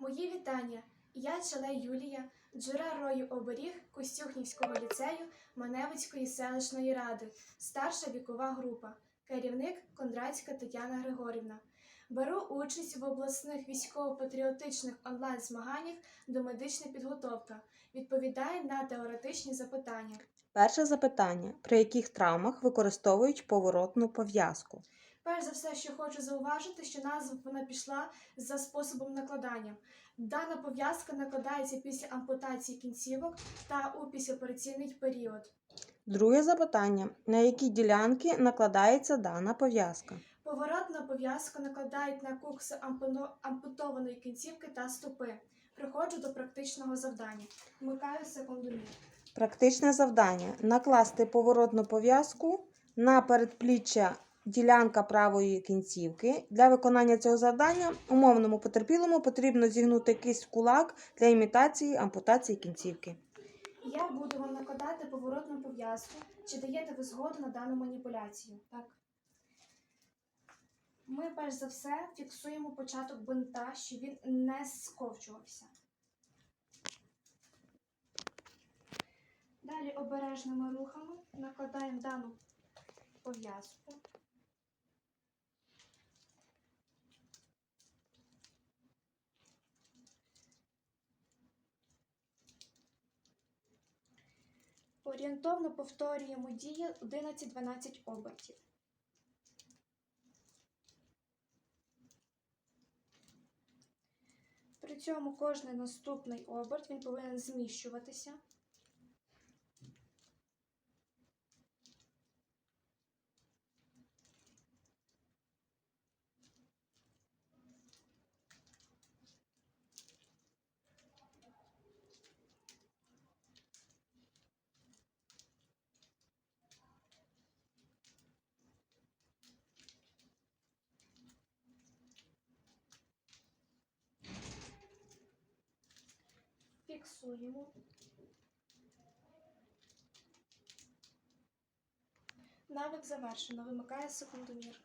Мої вітання. Я Челей Юлія, джура рою оберіг Костюхнівського ліцею Маневицької селищної ради, старша вікова група, керівник Кондратська Тетяна Григорівна. Беру участь в обласних військово-патріотичних онлайн-змаганнях до медична підготовка. Відповідаю на теоретичні запитання. Перше запитання: при яких травмах використовують поворотну пов'язку? Перш за все, що хочу зауважити, що назва вона пішла за способом накладання. Дана пов'язка накладається після ампутації кінцівок та у післяопераційний період. Друге запитання: на які ділянки накладається дана пов'язка? Поворотна пов'язка накладають на кукси ампутованої кінцівки та стопи. Приходжу до практичного завдання. Вмикаю секундомір. Практичне завдання: накласти поворотну пов'язку на передпліччя ділянка правої кінцівки. Для виконання цього завдання умовному потерпілому потрібно зігнути кисть в кулак для імітації ампутації кінцівки. Я буду вам накладати поворотну пов'язку. Чи даєте ви згоду на дану маніпуляцію? Так. Ми перш за все фіксуємо початок бинта, щоб він не сковчувався. Далі обережними рухами накладаємо дану пов'язку. Орієнтовно повторюємо дії 11-12 обертів. При цьому кожний наступний оберт він повинен зміщуватися. Фіксуємо. Навик завершено. Вимикає секундомір.